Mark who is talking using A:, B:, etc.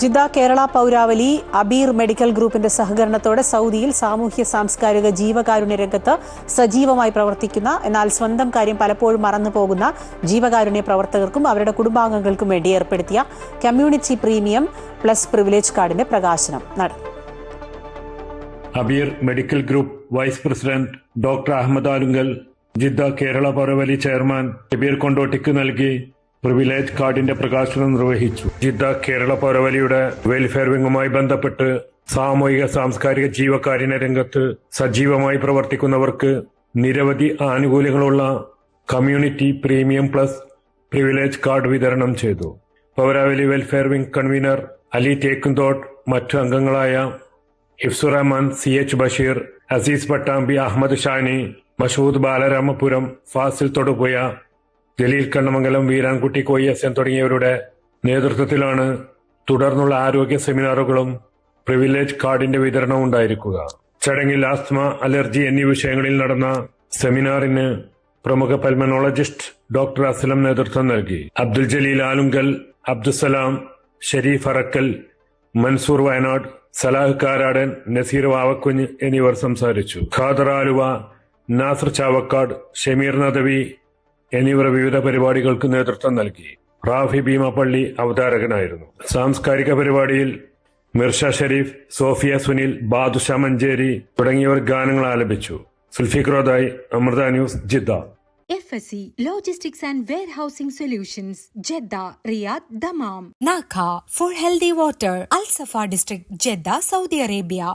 A: Jeddah Kerala പൗരാവലി Abeer medical ഗ്രൂപ്പിന്റെ സഹകരണത്തോടെ സൗദിയിൽ സാമൂഹ്യ സാംസ്കാരിക ജീവകാരുണ്യ രംഗത്ത് സജീവമായി പ്രവർത്തിക്കുന്ന എന്നാൽ സ്വന്തം കാര്യം പലപ്പോഴും മറന്നു പോകുന്ന ജീവകാരുണ്യ പ്രവർത്തകർക്കും അവരുടെ കുടുംബാംഗങ്ങൾക്കും വേണ്ടി ഏർപ്പെടുത്തിയ കമ്മ്യൂണിറ്റി പ്രീമിയം പ്ലസ് പ്രിവിലേജ് കാർഡിന്റെ പ്രകാശനം നടന്നു
B: Abeer medical group vice president doctor Ahmed Alungal Jeddah Kerala Pauravali chairman Kabeer കൊണ്ടോട്ടിക്ക് നൽകി. പ്രിവിലേജ് കാർഡിന്റെ പ്രകാശനം നിർവഹിച്ചു. ജിദ്ദ കേരള പൗരവലിയുടെ വെൽഫെയർ വിങ്ങുമായി ബന്ധപ്പെട്ട് സാമൂഹിക സാംസ്കാരിക ജീവകാരുണ്യ രംഗത്ത് സജീവമായി പ്രവർത്തിക്കുന്നവർക്ക് നിരവധി ആനുകൂല്യങ്ങളുള്ള community premium plus privilege card വിതരണം ചെയ്തു. Pauravali welfare wing convener Ali Thekkumthottu മറ്റു അംഗങ്ങളായ ഇഫ്സുറഹ്മാൻ സി എച്ച് ബഷീർ അസീസ് പട്ടാമ്പി അഹമ്മദ് ഷാനി മഷൂദ് ബാലരാമപുരം ഫാസിൽ തൊടുപുയ ജലീൽ കണ്ണമംഗലം വീരാൻകുട്ടി കൊയ്യസൻ തുടങ്ങിയവരുടെ നേതൃത്വത്തിലാണ് തുടർന്നുള്ള ആരോഗ്യ സെമിനാറുകളും പ്രിവിലേജ് കാർഡിന്റെ വിതരണവും ഉണ്ടായിരിക്കുക. ചടങ്ങിൽ ആസ്മ അലർജി എന്നീ വിഷയങ്ങളിൽ നടന്ന സെമിനാറിന് പ്രമുഖ പൽമനോളജിസ്റ്റ് ഡോക്ടർ അസ്ലം നേതൃത്വം നൽകി. അബ്ദുൽ ജലീൽ ആലുങ്കൽ അബ്ദുസലാം ഷരീഫ് അറക്കൽ മൻസൂർ വയനാട് സലാഹ് കാരാടൻ നസീർ വാവക്കുഞ്ഞ് എന്നിവർ സംസാരിച്ചു. ഖാദർ ആലുവ നാസർ ചാവക്കാട് ഷമീർ നദവി എന്നിവർ വിവിധ പരിപാടികൾക്ക് നേതൃത്വം നൽകി റാഫി ഭീമപ്പള്ളി അവതാരകനായിരുന്നു സാംസ്കാരിക പരിപാടിയിൽ മിർഷ ഷെരീഫ് സോഫിയ സുനിൽ ബാദുഷ മഞ്ചേരി തുടങ്ങിയവർ ഗാനങ്ങൾ ആലപിച്ചു സുൽഫിഖ്രോദായി Amrita news Jeddah
C: F S C logistics and warehousing solutions
D: Jeddah Riyadh Dammam നാഖ for water. Water Alsafa district Jeddah Saudi Arabia.